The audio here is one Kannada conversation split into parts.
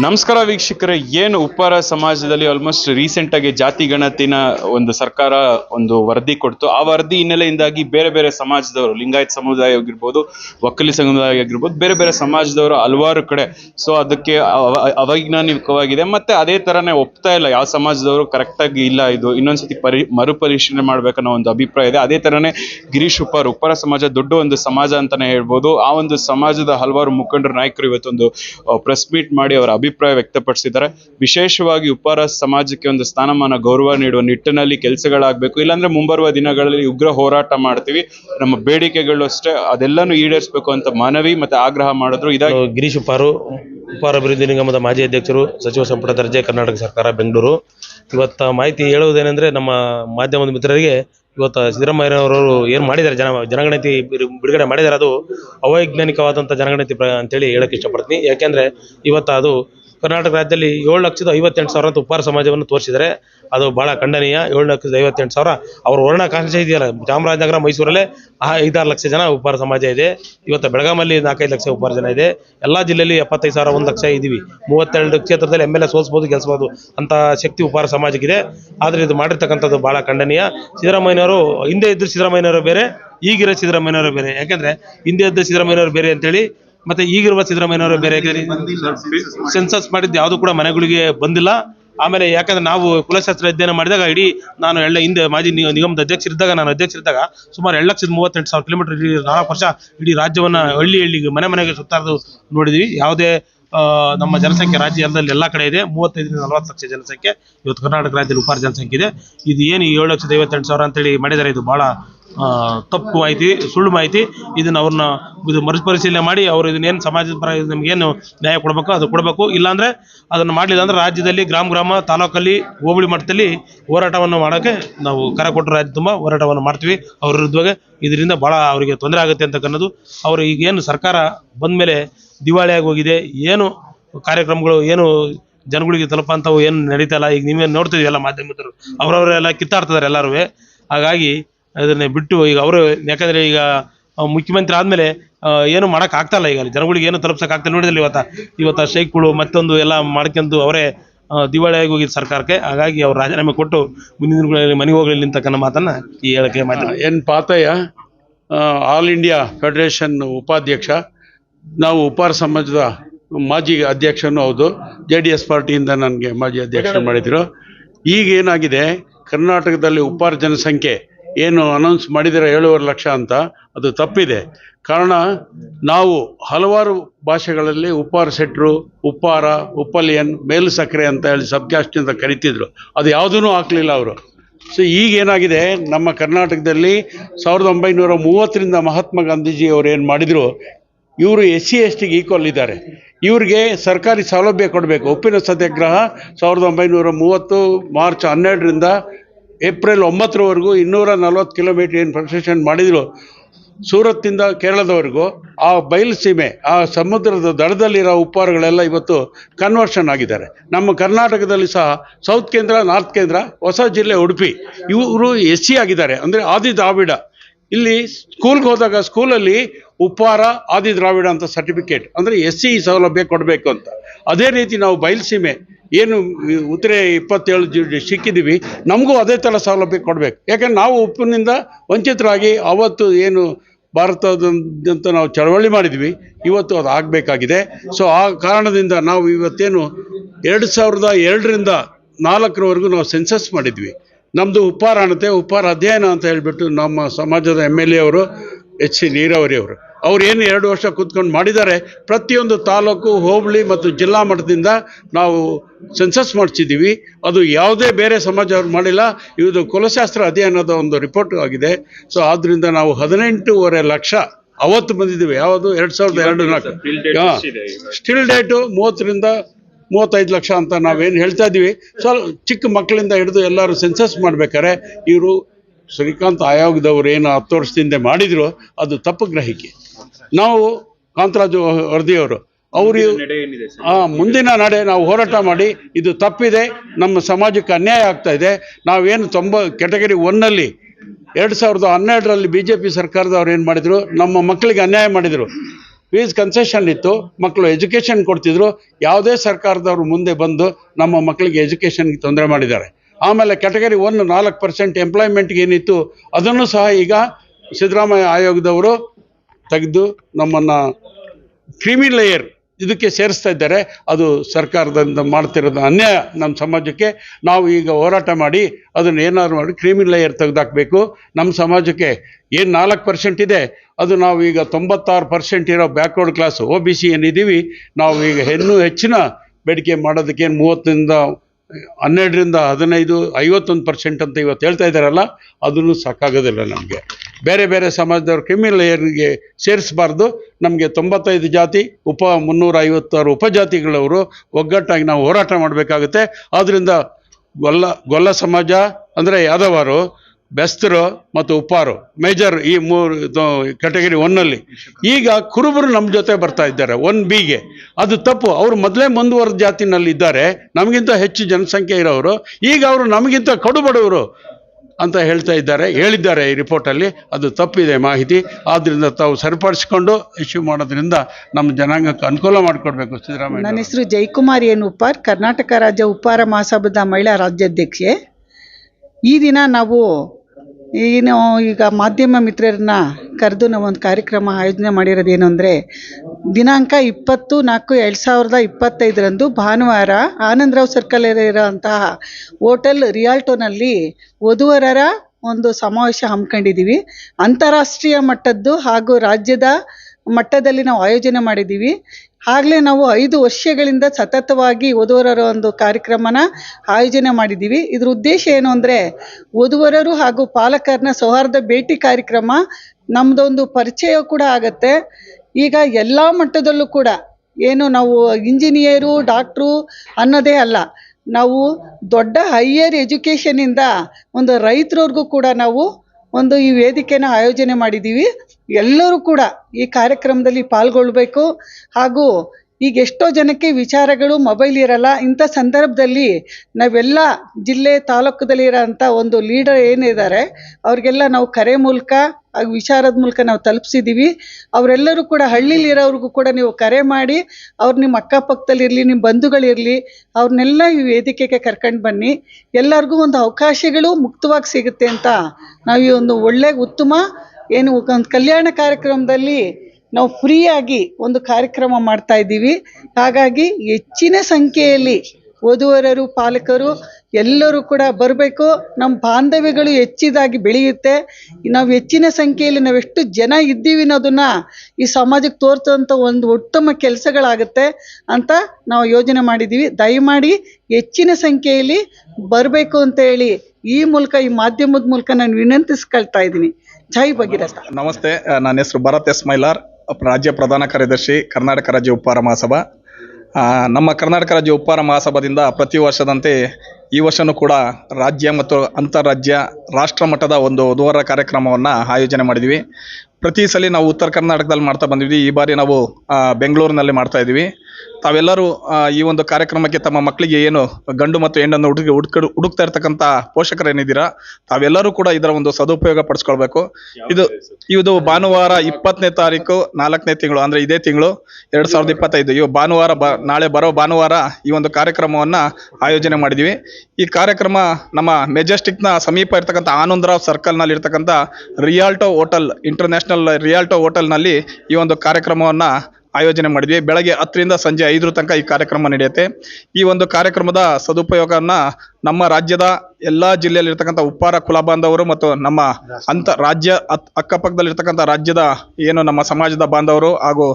ನಮಸ್ಕಾರ ವೀಕ್ಷಕರೇ, ಏನು ಉಪ್ಪಾರ ಸಮಾಜದಲ್ಲಿ ಆಲ್ಮೋಸ್ಟ್ ರೀಸೆಂಟ್ ಆಗಿ ಜಾತಿ ಗಣತಿನ ಒಂದು ಸರ್ಕಾರ ಒಂದು ವರದಿ ಕೊಡ್ತು. ಆ ವರದಿ ಹಿನ್ನೆಲೆಯಿಂದಾಗಿ ಬೇರೆ ಬೇರೆ ಸಮಾಜದವರು, ಲಿಂಗಾಯತ್ ಸಮುದಾಯ ಆಗಿರ್ಬೋದು ಒಕ್ಕಲಿ ಸಮುದಾಯ ಆಗಿರ್ಬೋದು, ಬೇರೆ ಬೇರೆ ಸಮಾಜದವರು ಹಲವಾರು ಕಡೆ ಸೊ ಅದಕ್ಕೆ ಅವ- ಅವೈಜ್ಞಾನಿಕವಾಗಿದೆ. ಮತ್ತೆ ಅದೇ ತರನೇ ಒಪ್ತಾ ಇಲ್ಲ, ಯಾವ ಸಮಾಜದವರು ಕರೆಕ್ಟಾಗಿ ಇಲ್ಲ ಇದು, ಇನ್ನೊಂದ್ಸತಿ ಪರಿ, ಮರುಪರಿಶೀಲನೆ ಮಾಡ್ಬೇಕನ್ನೋ ಒಂದು ಅಭಿಪ್ರಾಯ ಇದೆ. ಅದೇ ತರನೇ ಗಿರೀಶ್ ಉಪ್ಪಾರ್, ಉಪ್ಪಾರ ಸಮಾಜ ದೊಡ್ಡ ಒಂದು ಸಮಾಜ ಅಂತಾನೆ ಹೇಳ್ಬೋದು. ಆ ಒಂದು ಸಮಾಜದ ಹಲವಾರು ಮುಖಂಡರು, ನಾಯಕರು ಇವತ್ತೊಂದು ಪ್ರೆಸ್ ಮೀಟ್ ಮಾಡಿ ಅವರ ಅಭಿಪ್ರಾಯ ವ್ಯಕ್ತಪಡಿಸಿದ್ದಾರೆ. ವಿಶೇಷವಾಗಿ ಉಪ್ಪಾರ ಸಮಾಜಕ್ಕೆ ಒಂದು ಸ್ಥಾನಮಾನ ಗೌರವ ನೀಡುವ ನಿಟ್ಟಿನಲ್ಲಿ ಕೆಲಸಗಳಾಗಬೇಕು. ಇಲ್ಲಾಂದ್ರೆ ಮುಂಬರುವ ದಿನಗಳಲ್ಲಿ ಉಗ್ರ ಹೋರಾಟ ಮಾಡ್ತೀವಿ. ನಮ್ಮ ಬೇಡಿಕೆಗಳು ಅಷ್ಟೇ. ಅದೆಲ್ಲನೂ ಈಡೇರಿಸಬೇಕು ಅಂತ ಮನವಿ ಮತ್ತೆ ಆಗ್ರಹ ಮಾಡಿದ್ರು. ಇದಾಗಿ ಗಿರೀಶ್ ಉಪ್ಪಾರು ಉಪ್ಪಾರ ಅಭಿವೃದ್ಧಿ ನಿಗಮದ ಮಾಜಿ ಅಧ್ಯಕ್ಷರು, ಸಚಿವ ಸಂಪುಟ ದರ್ಜೆ ಕರ್ನಾಟಕ ಸರ್ಕಾರ, ಬೆಂಗಳೂರು. ಇವತ್ತ ಮಾಹಿತಿ ಹೇಳುವುದೇನೆಂದ್ರೆ ನಮ್ಮ ಮಾಧ್ಯಮದ ಮಿತ್ರರಿಗೆ ಇವತ್ತು ಸಿದ್ದರಾಮಯ್ಯನವರು ಏನು ಮಾಡಿದ್ದಾರೆ? ಜನ ಜನಗಣತಿ ಬಿಡು- ಬಿಡುಗಡೆ ಮಾಡಿದ್ದಾರೆ. ಅದು ಅವೈಜ್ಞಾನಿಕವಾದಂಥ ಜನಗಣತಿ ಪ್ರ ಅಂತೇಳಿ ಹೇಳಕ್ಕೆ ಇಷ್ಟಪಡ್ತೀನಿ. ಯಾಕೆಂದರೆ ಇವತ್ತು ಅದು ಕರ್ನಾಟಕ ರಾಜ್ಯದಲ್ಲಿ ಏಳು ಲಕ್ಷದ ಐವತ್ತೆಂಟು ಸಾವಿರ ಅಂತ ಸಮಾಜವನ್ನು ತೋರಿಸಿದರೆ ಅದು ಭಾಳ ಖಂಡನೀಯ. ಏಳು ಲಕ್ಷದ ಐವತ್ತೆಂಟು ಸಾವಿರ ಅವ್ರ ವರ್ಣ ಕಾಂಕ್ಷೆ ಇದೆಯಲ್ಲ ಚಾಮರಾಜನಗರ ಮೈಸೂರಲ್ಲೇ ಆ ಐದಾರು ಲಕ್ಷ ಜನ ಉಪ್ಪಾರ ಸಮಾಜ ಇದೆ. ಇವತ್ತು ಬೆಳಗಾಮಲ್ಲಿ ನಾಲ್ಕೈದು ಲಕ್ಷ ಉಪ್ಪಾರ ಜನ ಇದೆ. ಎಲ್ಲ ಜಿಲ್ಲೆಯಲ್ಲಿ ಎಪ್ಪತ್ತೈದು ಸಾವಿರ ಒಂದು ಲಕ್ಷ ಇದ್ದೀವಿ ಮೂವತ್ತೆರಡು ಕ್ಷೇತ್ರದಲ್ಲಿ ಎಂ ಎಲ್ ಎ ಸೋಲ್ಸ್ಬೋದು ಗೆಲ್ಸ್ಬೋದು ಅಂತ ಶಕ್ತಿ ಉಪಹಾರ ಸಮಾಜಕ್ಕಿದೆ. ಆದರೆ ಇದು ಮಾಡಿರ್ತಕ್ಕಂಥದ್ದು ಭಾಳ ಖಂಡನೀಯ. ಸಿದ್ದರಾಮಯ್ಯವರು ಹಿಂದೆ ಇದ್ದ ಸಿದ್ದರಾಮಯ್ಯವರು ಬೇರೆ ಈಗಿರೋ ಸಿದ್ದರಾಮಯ್ಯವರು ಬೇರೆ. ಯಾಕಂದ್ರೆ ಹಿಂದೆ ಇದ್ದ ಸಿದ್ದರಾಮಯ್ಯವರು ಬೇರೆ ಅಂತೇಳಿ ಮತ್ತೆ ಈಗಿರುವ ಸಿದ್ದರಾಮಯ್ಯವರು ಬೇರೆ ಸೆನ್ಸಸ್ ಮಾಡಿದ್ದು ಯಾವುದು ಕೂಡ ಮನೆಗಳಿಗೆ ಬಂದಿಲ್ಲ. ಆಮೇಲೆ ಯಾಕಂದ್ರೆ ನಾವು ಕುಲಶಾಸ್ತ್ರ ಅಧ್ಯಯನ ಮಾಡಿದಾಗ ಇಡೀ ನಾನು ಎಲ್ಲ ಹಿಂದೆ ಮಾಜಿ ನಿಗಮದ ಅಧ್ಯಕ್ಷರಿದ್ದಾಗ ನಾನು ಅಧ್ಯಕ್ಷರಿದ್ದಾಗ ಸುಮಾರು ಎರಡು ಲಕ್ಷದ ಮೂವತ್ತೆಂಟು ಸಾವಿರ ಕಿಲೋಮೀಟರ್ ಇಡೀ ನಾಲ್ಕು ವರ್ಷ ಇಡೀ ರಾಜ್ಯವನ್ನ ಹಳ್ಳಿ ಹಳ್ಳಿಗೆ ಮನೆ ಮನೆಗೆ ಸುತ್ತಾರದು ನೋಡಿದ್ವಿ. ಯಾವುದೇ ನಮ್ಮ ಜನಸಂಖ್ಯೆ ರಾಜ್ಯದಲ್ಲಿ ಎಲ್ಲ ಕಡೆ ಇದೆ. ಮೂವತ್ತೈದರಿಂದ ನಲವತ್ತು ಲಕ್ಷ ಜನಸಂಖ್ಯೆ. ಇವತ್ತು ಕರ್ನಾಟಕ ರಾಜ್ಯದಲ್ಲಿ ಉಪಾರ ಜನಸಂಖ್ಯೆ ಇದೆ. ಇದು ಏನು ಏಳು ಲಕ್ಷದ ಐವತ್ತೆಂಟು ಸಾವಿರ ಅಂತೇಳಿ ಮಾಡಿದ್ದಾರೆ. ಇದು ಆ, ತಪ್ಪು ಮಾಹಿತಿ, ಸುಳ್ಳು ಮಾಹಿತಿ ಇದನ್ನ ಅವ್ರನ್ನ ಇದು ಮರುಪರಿಶೀಲನೆ ಮಾಡಿ ಅವರು ಇದನ್ನೇನು ಸಮಾಜದ ಪರ ನಮಗೇನು ನ್ಯಾಯ ಕೊಡಬೇಕು, ಅದು ಕೊಡಬೇಕು. ಇಲ್ಲಾಂದ್ರೆ ಅದನ್ನು ಮಾಡಲಿಲ್ಲ ಅಂದ್ರೆ ರಾಜ್ಯದಲ್ಲಿ ಗ್ರಾಮ ಗ್ರಾಮ, ತಾಲೂಕಲ್ಲಿ, ಹೋಬಳಿ ಮಟ್ಟದಲ್ಲಿ ಹೋರಾಟವನ್ನು ಮಾಡೋಕ್ಕೆ ನಾವು ಕರೆ ಕೊಟ್ಟರೆ. ರಾಜ್ಯ ತುಂಬ ಹೋರಾಟವನ್ನು ಮಾಡ್ತೀವಿ. ಅವ್ರ ವಿರುದ್ಧವಾಗಿ ಇದರಿಂದ ಭಾಳ ಅವರಿಗೆ ತೊಂದರೆ ಆಗುತ್ತೆ ಅಂತಕ್ಕನ್ನೋದು ಅವರು ಈಗ ಏನು ಸರ್ಕಾರ ಬಂದ ಮೇಲೆ ದಿವಾಳಿಯಾಗಿ ಹೋಗಿದೆ. ಏನು ಕಾರ್ಯಕ್ರಮಗಳು, ಏನು ಜನಗಳಿಗೆ ತಲುಪಂಥವು ಏನು ನಡೀತಾ ಇಲ್ಲ. ಈಗ ನೀವೇನು ನೋಡ್ತಿದ್ದೀವಿ ಎಲ್ಲ ಮಾಧ್ಯಮದವರು ಅವರವರೆಲ್ಲ ಕಿತ್ತಾಡ್ತಿದ್ದಾರೆ ಎಲ್ಲರೂ ಹಾಗಾಗಿ ಅದನ್ನೇ ಬಿಟ್ಟು ಈಗ ಅವರು, ಯಾಕಂದ್ರೆ ಈಗ ಮುಖ್ಯಮಂತ್ರಿ ಆದಮೇಲೆ ಏನು ಮಾಡೋಕೆ ಆಗ್ತಾ ಇಲ್ಲ ಈಗ ಜನಗಳಿಗೆ ಏನು ತಲುಪ್ಸೋಕ್ಕಾಗ್ತಿಲ್ಲ ನೋಡಿದಲ್ಲಿ ಇವತ್ತ, ಇವತ್ತು ಶೈಕ್ಗಳು ಮತ್ತೊಂದು ಎಲ್ಲ ಮಾಡ್ಕೊಂಡು ಅವರೇ ದಿವಾಳಿಯಾಗಿ ಹೋಗಿದ್ದು ಸರ್ಕಾರಕ್ಕೆ. ಹಾಗಾಗಿ ಅವ್ರು ರಾಜೀನಾಮೆ ಕೊಟ್ಟು ಮುಂದಿನ ದಿನಗಳಲ್ಲಿ ಮನೆಗೆ ಹೋಗಲಿ ಅಂತಕ್ಕಂಥ ಮಾತನ್ನ ಈ ಹೇಳಕ್ಕೆ ಮಾತಾಡ N Pathayya all India federation ಉಪಾಧ್ಯಕ್ಷ, ನಾವು ಉಪಾರ ಸಮಾಜದ ಮಾಜಿ ಅಧ್ಯಕ್ಷನೂ ಹೌದು. ಜೆ ಡಿ ಎಸ್ ಪಾರ್ಟಿಯಿಂದ ನನಗೆ ಮಾಜಿ ಅಧ್ಯಕ್ಷ ಮಾಡಿದರು. ಈಗ ಏನಾಗಿದೆ, ಕರ್ನಾಟಕದಲ್ಲಿ ಉಪಾರ ಜನಸಂಖ್ಯೆ ಏನು ಅನೌನ್ಸ್ ಮಾಡಿದರೆ ಏಳುವರೆ ಲಕ್ಷ ಅಂತ, ಅದು ತಪ್ಪಿದೆ. ಕಾರಣ, ನಾವು ಹಲವಾರು ಭಾಷೆಗಳಲ್ಲಿ ಉಪ್ಪಾರ ಸೆಟ್ರು ಉಪ್ಪಾರ, ಉಪ್ಪಲಿಯನ್, ಮೇಲು ಸಕ್ಕರೆ ಅಂತ ಹೇಳಿ ಸಬ್ ಅಂತ ಕರಿತಿದ್ರು. ಅದು ಯಾವುದೂ ಹಾಕಲಿಲ್ಲ ಅವರು. ಸೊ ಈಗ ಏನಾಗಿದೆ, ನಮ್ಮ ಕರ್ನಾಟಕದಲ್ಲಿ ಸಾವಿರದ ಒಂಬೈನೂರ ಮೂವತ್ತರಿಂದ ಮಹಾತ್ಮ ಗಾಂಧೀಜಿ ಅವರು ಏನು ಮಾಡಿದರು, ಇವರು ಎಸ್ ಸಿ ಎಸ್ ಟಿಗೆ ಈಕ್ವಲ್ ಇದ್ದಾರೆ. ಇವರಿಗೆ ಸರ್ಕಾರಿ ಸೌಲಭ್ಯ ಕೊಡಬೇಕು. ಉಪ್ಪಿನ ಸತ್ಯಾಗ್ರಹ ಸಾವಿರದ ಒಂಬೈನೂರ ಮೂವತ್ತು ಮಾರ್ಚ್ ಹನ್ನೆರಡರಿಂದ ಏಪ್ರಿಲ್ ಒಂಬತ್ತರವರೆಗೂ ಇನ್ನೂರ ನಲ್ವತ್ತು ಕಿಲೋಮೀಟರ್ ಏನು ಪ್ರೊಸೆಷನ್ ಮಾಡಿದರು ಸೂರತ್ತಿಂದ ಕೇರಳದವರೆಗೂ, ಆ ಬಯಲು ಸೀಮೆ, ಆ ಸಮುದ್ರದ ದಡದಲ್ಲಿರೋ ಉಪ್ಪಾರಗಳೆಲ್ಲ ಇವತ್ತು ಕನ್ವರ್ಷನ್ ಆಗಿದ್ದಾರೆ. ನಮ್ಮ ಕರ್ನಾಟಕದಲ್ಲಿ ಸಹ ಸೌತ್ ಕೇಂದ್ರ ನಾರ್ತ್ ಕೇಂದ್ರ, ಹೊಸ ಜಿಲ್ಲೆ ಉಡುಪಿ, ಇವರು ಎಸ್ ಸಿ ಆಗಿದ್ದಾರೆ. ಅಂದರೆ ಆದಿ ದ್ರಾವಿಡ ಇಲ್ಲಿ ಸ್ಕೂಲ್ಗೆ ಹೋದಾಗ ಸ್ಕೂಲಲ್ಲಿ ಉಪ್ಪಾರ ಆದಿ ದ್ರಾವಿಡ ಅಂತ ಸರ್ಟಿಫಿಕೇಟ್ ಅಂದರೆ ಎಸ್ ಸಿ ಸೌಲಭ್ಯ ಕೊಡಬೇಕು ಅಂತ. ಅದೇ ರೀತಿ ನಾವು ಬಯಲುಸೀಮೆ ಏನು ಉತ್ತರ ಇಪ್ಪತ್ತೇಳು ಜಿ ಸಿಕ್ಕಿದ್ದೀವಿ, ನಮಗೂ ಅದೇ ಥರ ಸೌಲಭ್ಯ ಕೊಡಬೇಕು. ಯಾಕಂದ್ರೆ ನಾವು ಉಪ್ಪಿನಿಂದ ವಂಚಿತರಾಗಿ ಅವತ್ತು ಏನು ಭಾರತದಂತ ನಾವು ಚಳವಳಿ ಮಾಡಿದ್ವಿ, ಇವತ್ತು ಅದು ಆಗಬೇಕಾಗಿದೆ. ಸೊ ಆ ಕಾರಣದಿಂದ ನಾವು ಇವತ್ತೇನು ಎರಡು ಸಾವಿರದ ಎರಡರಿಂದ ನಾಲ್ಕರವರೆಗೂ ನಾವು ಸೆನ್ಸಸ್ ಮಾಡಿದ್ವಿ. ನಮ್ಮದು ಉಪ್ಪಾರ ಅಣತೆ, ಉಪ್ಪಾರ ಅಧ್ಯಯನ ಅಂತ ಹೇಳಿಬಿಟ್ಟು ನಮ್ಮ ಸಮಾಜದ ಎಂ ಎಲ್ ಎ ಅವರು ಎಚ್ ಸಿ ನೀರಾವರಿ ಅವರು ಅವ್ರು ಏನು ಎರಡು ವರ್ಷ ಕೂತ್ಕೊಂಡು ಮಾಡಿದ್ದಾರೆ ಪ್ರತಿಯೊಂದು ತಾಲೂಕು ಹೋಬಳಿ ಮತ್ತು ಜಿಲ್ಲಾ ಮಟ್ಟದಿಂದ ನಾವು ಸೆನ್ಸಸ್ ಮಾಡಿಸಿದ್ದೀವಿ. ಅದು ಯಾವುದೇ ಬೇರೆ ಸಮಾಜ ಅವ್ರು ಮಾಡಿಲ್ಲ. ಇದು ಕುಲಶಾಸ್ತ್ರ ಅಧ್ಯಯನದ ಒಂದು ರಿಪೋರ್ಟ್ ಆಗಿದೆ. ಸೊ ಆದ್ದರಿಂದ ನಾವು ಹದಿನೆಂಟೂವರೆ ಲಕ್ಷ ಅವತ್ತು ಬಂದಿದ್ದೀವಿ. ಯಾವುದು? ಎರಡು ಸಾವಿರದ ಎರಡು ನಾಲ್ಕು. ಸ್ಟಿಲ್ ಡೇಟು ಮೂವತ್ತರಿಂದ ಮೂವತ್ತೈದು ಲಕ್ಷ ಅಂತ ನಾವೇನು ಹೇಳ್ತಾ ಇದ್ದೀವಿ. ಸೊ ಚಿಕ್ಕ ಮಕ್ಕಳಿಂದ ಹಿಡಿದು ಎಲ್ಲರೂ ಸೆನ್ಸಸ್ ಮಾಡ್ಬೇಕಾರೆ ಇವರು ಶ್ರೀಕಾಂತ್ ಆಯೋಗದವರು ಏನು ಹತ್ತು ವರ್ಷದಿಂದ ಮಾಡಿದ್ರು ಅದು ತಪ್ಪು ಗ್ರಹಿಕೆ. ನಾವು ಕಾಂತರಾಜು ವರದಿಯವರು ಅವರು ಆ ಮುಂದಿನ ನಡೆ ನಾವು ಹೋರಾಟ ಮಾಡಿ ಇದು ತಪ್ಪಿದೆ ನಮ್ಮ ಸಮಾಜಕ್ಕೆ ಅನ್ಯಾಯ ಆಗ್ತಾ ಇದೆ. ನಾವೇನು ತೊಂಬ ಕೆಟಗರಿ ಒನ್ನಲ್ಲಿ ಎರಡು ಸಾವಿರದ ಹನ್ನೆರಡರಲ್ಲಿ ಬಿ ಜೆ ಪಿ ಸರ್ಕಾರದವ್ರು ಏನು ಮಾಡಿದರು ನಮ್ಮ ಮಕ್ಕಳಿಗೆ ಅನ್ಯಾಯ ಮಾಡಿದರು. ಫೀಸ್ ಕನ್ಸೆಷನ್ ಇತ್ತು ಮಕ್ಕಳು ಎಜುಕೇಷನ್ ಕೊಡ್ತಿದ್ರು ಯಾವುದೇ ಸರ್ಕಾರದವರು ಮುಂದೆ ಬಂದು ನಮ್ಮ ಮಕ್ಕಳಿಗೆ ಎಜುಕೇಷನ್ಗೆ ತೊಂದರೆ ಮಾಡಿದ್ದಾರೆ. ಆಮೇಲೆ ಕ್ಯಾಟಗರಿ ಒನ್ ನಾಲ್ಕು ಪರ್ಸೆಂಟ್ ಎಂಪ್ಲಾಯ್ಮೆಂಟ್ಗೆ ಏನಿತ್ತು, ಅದನ್ನು ಸಹ ಈಗ ಸಿದ್ದರಾಮಯ್ಯ ಆಯೋಗದವರು ತೆಗೆದು ನಮ್ಮನ್ನು ಕ್ರಿಮಿ ಲೇಯರ್ ಇದಕ್ಕೆ ಸೇರಿಸ್ತಾ ಇದ್ದಾರೆ. ಅದು ಸರ್ಕಾರದಿಂದ ಮಾಡ್ತಿರೋದು ಅನ್ಯಾಯ ನಮ್ಮ ಸಮಾಜಕ್ಕೆ. ನಾವು ಈಗ ಹೋರಾಟ ಮಾಡಿ ಅದನ್ನು ಏನಾದ್ರು ಮಾಡಿ ಕ್ರಿಮಿ ಲೇಯರ್ ತೆಗೆದಾಕಬೇಕು. ನಮ್ಮ ಸಮಾಜಕ್ಕೆ ಏನು ನಾಲ್ಕು ಪರ್ಸೆಂಟ್ ಇದೆ, ಅದು ನಾವು ಈಗ ತೊಂಬತ್ತಾರು ಪರ್ಸೆಂಟ್ ಇರೋ backward class O B C ಏನಿದ್ದೀವಿ, ನಾವು ಈಗ ಇನ್ನೂ ಹೆಚ್ಚಿನ ಬೇಡಿಕೆ ಮಾಡೋದಕ್ಕೆ ಮೂವತ್ತರಿಂದ ಹನ್ನೆರಡರಿಂದ ಹದಿನೈದು, ಐವತ್ತೊಂದು ಪರ್ಸೆಂಟ್ ಅಂತ ಇವತ್ತು ಹೇಳ್ತಾ ಇದ್ದಾರಲ್ಲ, ಅದನ್ನು ಸಾಕಾಗೋದಿಲ್ಲ ನಮಗೆ. ಬೇರೆ ಬೇರೆ ಸಮಾಜದವ್ರು ಕ್ರಿಮಿನಲ್ ಲೇಯರ್ಗೆ ಸೇರಿಸಬಾರ್ದು. ನಮಗೆ ತೊಂಬತ್ತೈದು ಜಾತಿ, ಉಪ ಮುನ್ನೂರ ಐವತ್ತಾರು ಉಪಜಾತಿಗಳವರು ಒಗ್ಗಟ್ಟಾಗಿ ನಾವು ಹೋರಾಟ ಮಾಡಬೇಕಾಗುತ್ತೆ. ಆದ್ದರಿಂದ ಗೊಲ್ಲ ಗೊಲ್ಲ ಸಮಾಜ ಅಂದರೆ ಯಾದವರು ಬೆಸ್ತರು ಮತ್ತು ಉಪ್ಪಾರು, ಮೇಜರ್ ಈ ಮೂರು ಕೆಟಗರಿ ಒನ್ನಲ್ಲಿ. ಈಗ ಕುರುಬರು ನಮ್ಮ ಜೊತೆ ಬರ್ತಾ ಇದ್ದಾರೆ, ಒನ್ ಬಿಗೆ ಅದು ತಪ್ಪು. ಅವರು ಮೊದಲೇ ಮುಂದುವರೆದ ಜಾತಿನಲ್ಲಿ ಇದ್ದಾರೆ, ನಮಗಿಂತ ಹೆಚ್ಚು ಜನಸಂಖ್ಯೆ ಇರೋರು ಈಗ ಅವರು ನಮಗಿಂತ ಕಡುಬಡವರು ಅಂತ ಹೇಳ್ತಾ ಇದ್ದಾರೆ, ಹೇಳಿದ್ದಾರೆ ಈ ರಿಪೋರ್ಟಲ್ಲಿ ಅದು ತಪ್ಪಿದೆ ಮಾಹಿತಿ. ಆದ್ದರಿಂದ ತಾವು ಸರಿಪಡಿಸಿಕೊಂಡು ಇಶ್ಯೂ ಮಾಡೋದ್ರಿಂದ ನಮ್ಮ ಜನಾಂಗಕ್ಕೆ ಅನುಕೂಲ ಮಾಡಿಕೊಡ್ಬೇಕು ನನ್ನ ಸಿದ್ದರಾಮಯ್ಯ ಹೆಸರು ಜಯಕುಮಾರ್ ಏನು ಉಪ್ಪಾರ್, ಕರ್ನಾಟಕ ರಾಜ್ಯ ಉಪ್ಪಾರ ಮಹಾಸಭಾದ ಮಹಿಳಾ ರಾಜ್ಯಾಧ್ಯಕ್ಷೆ. ಈ ದಿನ ನಾವು ಏನು ಈಗ ಮಾಧ್ಯಮ ಮಿತ್ರರನ್ನ ಕರೆದು ನಾವು ಒಂದು ಕಾರ್ಯಕ್ರಮ ಆಯೋಜನೆ ಮಾಡಿರೋದೇನು ಅಂದರೆ ದಿನಾಂಕ ಇಪ್ಪತ್ತು ನಾಲ್ಕು ಎರಡು ಸಾವಿರದ ಇಪ್ಪತ್ತೈದರಂದು ಭಾನುವಾರ ಆನಂದರಾವ್ ಸರ್ಕಲ್ ಇರೋವಂತಹ ಹೋಟೆಲ್ ರಿಯಾಲ್ಟೋನಲ್ಲಿ ವಧುವರರ ಒಂದು ಸಮಾವೇಶ ಹಮ್ಮಿಕೊಂಡಿದ್ದೀವಿ. ಅಂತಾರಾಷ್ಟ್ರೀಯ ಮಟ್ಟದ್ದು ಹಾಗೂ ರಾಜ್ಯದ ಮಟ್ಟದಲ್ಲಿ ನಾವು ಆಯೋಜನೆ ಮಾಡಿದ್ದೀವಿ. ಆಗಲೇ ನಾವು ಐದು ವರ್ಷಗಳಿಂದ ಸತತವಾಗಿ ವಧುವರರ ಒಂದು ಕಾರ್ಯಕ್ರಮನ ಆಯೋಜನೆ ಮಾಡಿದ್ದೀವಿ. ಇದ್ರ ಉದ್ದೇಶ ಏನು ಅಂದರೆ ವಧುವರರು ಹಾಗೂ ಪಾಲಕರನ್ನ ಸೌಹಾರ್ದ ಭೇಟಿ ಕಾರ್ಯಕ್ರಮ ನಮ್ಮದೊಂದು ಪರಿಚಯ ಕೂಡ ಆಗತ್ತೆ. ಈಗ ಎಲ್ಲ ಮಟ್ಟದಲ್ಲೂ ಕೂಡ ಏನು ನಾವು ಇಂಜಿನಿಯರು, ಡಾಕ್ಟ್ರು ಅನ್ನೋದೇ ಅಲ್ಲ, ನಾವು ದೊಡ್ಡ ಹೈಯರ್ ಎಜುಕೇಷನಿಂದ ಒಂದು ರೈತರವ್ರಿಗೂ ಕೂಡ ನಾವು ಒಂದು ಈ ವೇದಿಕೆನ ಆಯೋಜನೆ ಮಾಡಿದ್ದೀವಿ. ಎಲ್ಲರೂ ಕೂಡ ಈ ಕಾರ್ಯಕ್ರಮದಲ್ಲಿ ಪಾಲ್ಗೊಳ್ಬೇಕು. ಹಾಗೂ ಈಗ ಎಷ್ಟೋ ಜನಕ್ಕೆ ವಿಚಾರಗಳು ಮೊಬೈಲ್ ಇರಲ್ಲ, ಇಂಥ ಸಂದರ್ಭದಲ್ಲಿ ನಾವೆಲ್ಲ ಜಿಲ್ಲೆ ತಾಲೂಕದಲ್ಲಿ ಇರೋಂಥ ಒಂದು ಲೀಡರ್ ಏನಿದ್ದಾರೆ, ಅವ್ರಿಗೆಲ್ಲ ನಾವು ಕರೆ ಮೂಲಕ ಹಾಗೂ ವಿಚಾರದ ಮೂಲಕ ನಾವು ತಲುಪಿಸಿದ್ದೀವಿ. ಅವರೆಲ್ಲರೂ ಕೂಡ ಹಳ್ಳಿಲಿರೋರ್ಗೂ ಕೂಡ ನೀವು ಕರೆ ಮಾಡಿ, ಅವ್ರು ನಿಮ್ಮ ಅಕ್ಕಪಕ್ಕದಲ್ಲಿರಲಿ ನಿಮ್ಮ ಬಂಧುಗಳಿರಲಿ ಅವ್ರನ್ನೆಲ್ಲ ಈ ವೇದಿಕೆಗೆ ಕರ್ಕೊಂಡು ಬನ್ನಿ. ಎಲ್ಲರಿಗೂ ಒಂದು ಅವಕಾಶಗಳು ಮುಕ್ತವಾಗಿ ಸಿಗುತ್ತೆ ಅಂತ ನಾವು ಈ ಒಂದು ಒಳ್ಳೆ, ಉತ್ತಮ ಏನು ಒಂದು ಕಲ್ಯಾಣ ಕಾರ್ಯಕ್ರಮದಲ್ಲಿ ನಾವು ಫ್ರೀಯಾಗಿ ಒಂದು ಕಾರ್ಯಕ್ರಮ ಮಾಡ್ತಾ ಇದ್ದೀವಿ. ಹಾಗಾಗಿ ಹೆಚ್ಚಿನ ಸಂಖ್ಯೆಯಲ್ಲಿ ವಧುವರರು ಪಾಲಕರು ಎಲ್ಲರೂ ಕೂಡ ಬರಬೇಕು. ನಮ್ಮ ಬಾಂಧವ್ಯಗಳು ಹೆಚ್ಚಿದಾಗಿ ಬೆಳೆಯುತ್ತೆ. ನಾವು ಹೆಚ್ಚಿನ ಸಂಖ್ಯೆಯಲ್ಲಿ ನಾವು ಎಷ್ಟು ಜನ ಇದ್ದೀವಿ ಅನ್ನೋದನ್ನ ಈ ಸಮಾಜಕ್ಕೆ ತೋರಿಸೋಂಥ ಒಂದು ಉತ್ತಮ ಕೆಲಸಗಳಾಗುತ್ತೆ ಅಂತ ನಾವು ಯೋಜನೆ ಮಾಡಿದ್ದೀವಿ. ದಯಮಾಡಿ ಹೆಚ್ಚಿನ ಸಂಖ್ಯೆಯಲ್ಲಿ ಬರಬೇಕು ಅಂತ ಹೇಳಿ ಈ ಮೂಲಕ, ಈ ಮಾಧ್ಯಮದ ಮೂಲಕ ನಾನು ವಿನಂತಿಸ್ಕೊಳ್ತಾ ಇದ್ದೀನಿ. ಜೈ ಭಗೀರಥ ನಮಸ್ತೆ ನನ್ನ ಹೆಸರು ಭರತ್ ಎಸ್ ಮೈಲಾರ್, ರಾಜ್ಯ ಪ್ರಧಾನ ಕಾರ್ಯದರ್ಶಿ ಕರ್ನಾಟಕ ರಾಜ್ಯ ಉಪ್ಪಾರ ಮಹಾಸಭಾ. ನಮ್ಮ ಕರ್ನಾಟಕ ರಾಜ್ಯ ಉಪ್ಪಾರ ಮಹಾಸಭಾದಿಂದ ಪ್ರತಿ ವರ್ಷದಂತೆ ಈ ವರ್ಷನೂ ಕೂಡ ರಾಜ್ಯ ಮತ್ತು ಅಂತಾರಾಜ್ಯ ರಾಷ್ಟ್ರ ಮಟ್ಟದ ಒಂದು ದೂರ ಕಾರ್ಯಕ್ರಮವನ್ನು ಆಯೋಜನೆ ಮಾಡಿದ್ವಿ. ಪ್ರತಿ ಸಲ ನಾವು ಉತ್ತರ ಕರ್ನಾಟಕದಲ್ಲಿ ಮಾಡ್ತಾ ಬಂದಿದ್ವಿ. ಈ ಬಾರಿ ನಾವು ಬೆಂಗಳೂರಿನಲ್ಲಿ ಮಾಡ್ತಾ ಇದ್ವಿ ತಾವೆಲ್ಲರೂ ಈ ಒಂದು ಕಾರ್ಯಕ್ರಮಕ್ಕೆ ತಮ್ಮ ಮಕ್ಕಳಿಗೆ ಏನು ಗಂಡು ಮತ್ತು ಹೆಣ್ಣನ್ನು ಹುಡುಗಿ ಹುಡುಕ ಹುಡುಕ್ತಾ ಇರ್ತಕ್ಕಂಥ ಪೋಷಕರೇನಿದ್ದೀರಾ, ತಾವೆಲ್ಲರೂ ಕೂಡ ಇದರ ಒಂದು ಸದುಪಯೋಗ ಪಡಿಸ್ಕೊಳ್ಬೇಕು. ಇದು ಇದು ಭಾನುವಾರ ಇಪ್ಪತ್ತನೇ ತಾರೀಕು, ನಾಲ್ಕನೇ ತಿಂಗಳು, ಅಂದ್ರೆ ಇದೇ ತಿಂಗಳು, ಎರಡು ಸಾವಿರದ ಇಪ್ಪತ್ತೈದು. ಇವು ಭಾನುವಾರ ಬ, ನಾಳೆ ಬರೋ ಭಾನುವಾರ ಈ ಒಂದು ಕಾರ್ಯಕ್ರಮವನ್ನ ಆಯೋಜನೆ ಮಾಡಿದ್ವಿ ಈ ಕಾರ್ಯಕ್ರಮ ನಮ್ಮ ಮೆಜೆಸ್ಟಿಕ್ನ ಸಮೀಪ ಇರ್ತಕ್ಕಂಥ ಆನಂದರಾವ್ ಸರ್ಕಲ್ನಲ್ಲಿ ಇರ್ತಕ್ಕಂಥ ರಿಯಾಲ್ಟೋ ಹೋಟೆಲ್, ಇಂಟರ್ನ್ಯಾಷನಲ್ ರಿಯಾಲ್ಟೋ ಹೋಟೆಲ್ನಲ್ಲಿ ಈ ಒಂದು ಕಾರ್ಯಕ್ರಮವನ್ನ ಆಯೋಜನೆ ಮಾಡಿದ್ವಿ. ಬೆಳಗ್ಗೆ ಹತ್ತರಿಂದ ಸಂಜೆ ಐದರ ತನಕ ಈ ಕಾರ್ಯಕ್ರಮ ನಡೆಯುತ್ತೆ. ಈ ಒಂದು ಕಾರ್ಯಕ್ರಮದ ಸದುಪಯೋಗವನ್ನು ನಮ್ಮ ರಾಜ್ಯದ ಎಲ್ಲ ಜಿಲ್ಲೆಯಲ್ಲಿರ್ತಕ್ಕಂಥ ಉಪ್ಪಾರ ಕುಲ ಬಾಂಧವರು ಮತ್ತು ನಮ್ಮ ಅಂತ ರಾಜ್ಯ ಅಕ್ಕಪಕ್ಕದಲ್ಲಿರ್ತಕ್ಕಂಥ ರಾಜ್ಯದ ಏನು ನಮ್ಮ ಸಮಾಜದ ಬಾಂಧವರು ಹಾಗೂ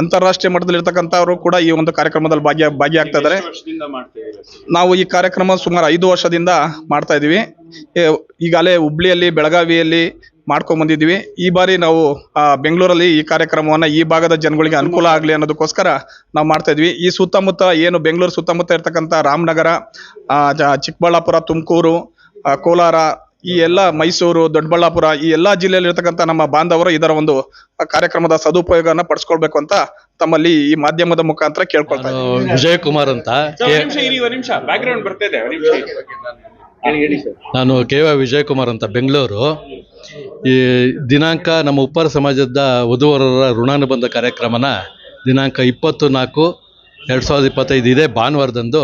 ಅಂತಾರಾಷ್ಟ್ರೀಯ ಮಟ್ಟದಲ್ಲಿರ್ತಕ್ಕಂಥವರು ಕೂಡ ಈ ಒಂದು ಕಾರ್ಯಕ್ರಮದಲ್ಲಿ ಭಾಗಿಯ ಭಾಗಿಯಾಗ್ತಾ ಇದ್ದಾರೆ. ನಾವು ಈ ಕಾರ್ಯಕ್ರಮ ಸುಮಾರು ಐದು ವರ್ಷದಿಂದ ಮಾಡ್ತಾ ಇದೀವಿ ಈಗಾಗಲೇ ಹುಬ್ಳಿಯಲ್ಲಿ ಬೆಳಗಾವಿಯಲ್ಲಿ ಮಾಡ್ಕೊಂಡ್ ಬಂದಿದ್ವಿ ಈ ಬಾರಿ ನಾವು ಆ, ಬೆಂಗಳೂರಲ್ಲಿ ಈ ಕಾರ್ಯಕ್ರಮವನ್ನ ಈ ಭಾಗದ ಜನಗಳಿಗೆ ಅನುಕೂಲ ಆಗಲಿ ಅನ್ನೋದಕ್ಕೋಸ್ಕರ ನಾವು ಮಾಡ್ತಾ ಇದ್ವಿ. ಈ ಸುತ್ತಮುತ್ತ ಏನು ಬೆಂಗಳೂರು ಸುತ್ತಮುತ್ತ ಇರ್ತಕ್ಕಂಥ ರಾಮನಗರ ಆ, ಚಿಕ್ಕಬಳ್ಳಾಪುರ ತುಮಕೂರು ಕೋಲಾರ ಈ ಎಲ್ಲ ಮೈಸೂರು ದೊಡ್ಡಬಳ್ಳಾಪುರ ಈ ಎಲ್ಲಾ ಜಿಲ್ಲೆಯಲ್ಲಿ ಇರ್ತಕ್ಕಂಥ ನಮ್ಮ ಬಾಂಧವರು ಇದರ ಒಂದು ಕಾರ್ಯಕ್ರಮದ ಸದುಪಯೋಗನ ಪಡಿಸ್ಕೊಳ್ಬೇಕು ಅಂತ ತಮ್ಮಲ್ಲಿ ಈ ಮಾಧ್ಯಮದ ಮುಖಾಂತರ ಕೇಳ್ಕೊಳ್ತಾ ವಿಜಯಕುಮಾರ್ ವಿಜಯ್ ಕುಮಾರ್ ಅಂತ ನಾನು ಕೆ ವಿಜಯ್ ಕುಮಾರ್ ಅಂತ ಬೆಂಗಳೂರು. ಈ ದಿನಾಂಕ ನಮ್ಮ ಉಪ್ಪಾರ ಸಮಾಜದ ವಧುವರರ ಋಣಾನುಬಂಧ ಕಾರ್ಯಕ್ರಮನ ದಿನಾಂಕ ಇಪ್ಪತ್ತು ನಾಲ್ಕು ಎರಡು ಸಾವಿರದ ಇಪ್ಪತ್ತೈದು ಇದೇ ಭಾನುವಾರದಂದು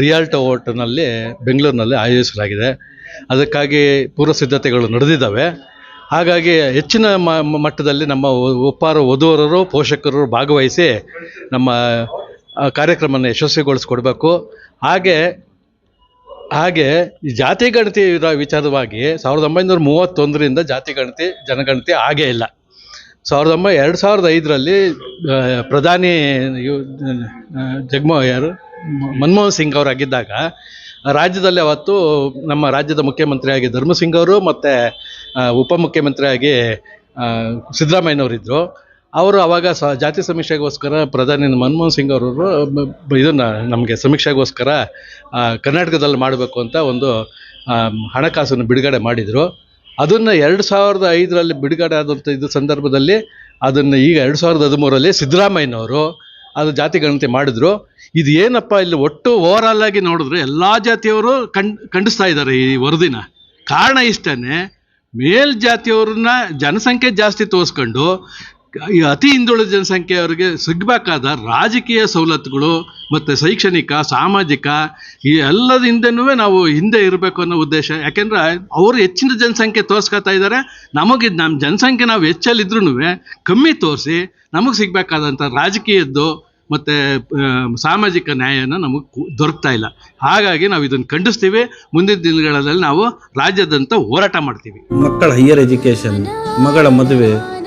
ರಿಯಾಲ್ಟೋ ಹೋಟೆಲ್ನಲ್ಲಿ ಬೆಂಗಳೂರಿನಲ್ಲಿ ಆಯೋಜಿಸಲಾಗಿದೆ. ಅದಕ್ಕಾಗಿ ಪೂರ್ವ ಸಿದ್ಧತೆಗಳು ನಡೆದಿದ್ದಾವೆ. ಹಾಗಾಗಿ ಹೆಚ್ಚಿನ ಮಟ್ಟದಲ್ಲಿ ನಮ್ಮ ಉಪ್ಪಾರ ವಧುವರರು, ಪೋಷಕರು ಭಾಗವಹಿಸಿ ನಮ್ಮ ಕಾರ್ಯಕ್ರಮನ ಯಶಸ್ವಿಗೊಳಿಸ್ಕೊಡ್ಬೇಕು. ಹಾಗೆ ಹಾಗೆ ಈ ಜಾತಿ ಗಣತಿ ವಿಚಾರವಾಗಿ ಸಾವಿರದ ಒಂಬೈನೂರ ಮೂವತ್ತೊಂದರಿಂದ ಜಾತಿ ಗಣತಿ, ಜನಗಣತಿ ಆಗೇ ಇಲ್ಲ. ಸಾವಿರದ ಒಂಬೈ, ಎರಡು ಸಾವಿರದ ಐದರಲ್ಲಿ ಪ್ರಧಾನಿ ಜಗಮೋ ಯಾರು, ಮನಮೋಹನ್ ಸಿಂಗ್ ಅವರಾಗಿದ್ದಾಗ, ರಾಜ್ಯದಲ್ಲಿ ಅವತ್ತು ನಮ್ಮ ರಾಜ್ಯದ ಮುಖ್ಯಮಂತ್ರಿಯಾಗಿ ಧರ್ಮಸಿಂಗ್ ಅವರು ಮತ್ತು ಉಪಮುಖ್ಯಮಂತ್ರಿಯಾಗಿ ಸಿದ್ದರಾಮಯ್ಯನವರಿದ್ದರು ಅವರು ಅವಾಗ ಸ ಜಾತಿ ಸಮೀಕ್ಷೆಗೋಸ್ಕರ ಪ್ರಧಾನಿ ಮನಮೋಹನ್ ಸಿಂಗ್ ಅವರು ಇದನ್ನು ನಮಗೆ ಸಮೀಕ್ಷೆಗೋಸ್ಕರ ಕರ್ನಾಟಕದಲ್ಲಿ ಮಾಡಬೇಕು ಅಂತ ಒಂದು ಹಣಕಾಸನ್ನು ಬಿಡುಗಡೆ ಮಾಡಿದರು. ಅದನ್ನು ಎರಡು ಸಾವಿರದ ಐದರಲ್ಲಿ ಬಿಡುಗಡೆ ಆದಂಥ ಇದು ಸಂದರ್ಭದಲ್ಲಿ ಅದನ್ನು ಈಗ ಎರಡು ಸಾವಿರದ ಹದಿಮೂರಲ್ಲಿ ಸಿದ್ದರಾಮಯ್ಯನವರು ಅದು ಜಾತಿ ಗಣತಿ ಮಾಡಿದ್ರು. ಇದು ಏನಪ್ಪ, ಇಲ್ಲಿ ಒಟ್ಟು ಓವರಾಲ್ ಆಗಿ ನೋಡಿದ್ರೆ ಎಲ್ಲ ಜಾತಿಯವರು ಕಂಡ್, ಖಂಡಿಸ್ತಾ ಇದ್ದಾರೆ ಈ ವರದಿನ. ಕಾರಣ ಇಷ್ಟೇ ಮೇಲ್ಜಾತಿಯವ್ರನ್ನ ಜನಸಂಖ್ಯೆ ಜಾಸ್ತಿ ತೋರಿಸ್ಕೊಂಡು ಅತಿ ಹಿಂದುಳಿದ ಜನಸಂಖ್ಯೆ ಅವರಿಗೆ ಸಿಗಬೇಕಾದ ರಾಜಕೀಯ ಸವಲತ್ತುಗಳು ಮತ್ತು ಶೈಕ್ಷಣಿಕ, ಸಾಮಾಜಿಕ, ಈ ಎಲ್ಲದಿಂದನೂ ನಾವು ಹಿಂದೆ ಇರಬೇಕು ಅನ್ನೋ ಉದ್ದೇಶ. ಯಾಕೆಂದ್ರೆ ಅವರು ಹೆಚ್ಚಿನ ಜನಸಂಖ್ಯೆ ತೋರಿಸ್ಕೊತಾ ಇದ್ದಾರೆ. ನಮಗೆ ನಮ್ಮ ಜನಸಂಖ್ಯೆ ನಾವು ಹೆಚ್ಚಲ್ಲಿದ್ರೂ ಕಮ್ಮಿ ತೋರಿಸಿ ನಮಗೆ ಸಿಗಬೇಕಾದಂಥ ರಾಜಕೀಯದ್ದು ಮತ್ತು ಸಾಮಾಜಿಕ ನ್ಯಾಯನ ನಮಗೆ ದೊರಕ್ತಾ ಇಲ್ಲ. ಹಾಗಾಗಿ ನಾವು ಇದನ್ನು ಖಂಡಿಸ್ತೀವಿ. ಮುಂದಿನ ದಿನಗಳಲ್ಲಿ ನಾವು ರಾಜ್ಯದಂತ ಹೋರಾಟ ಮಾಡ್ತೀವಿ. ಮಕ್ಕಳ ಹೈಯರ್ ಎಜುಕೇಷನ್ ಮಗಳ ಮದುವೆ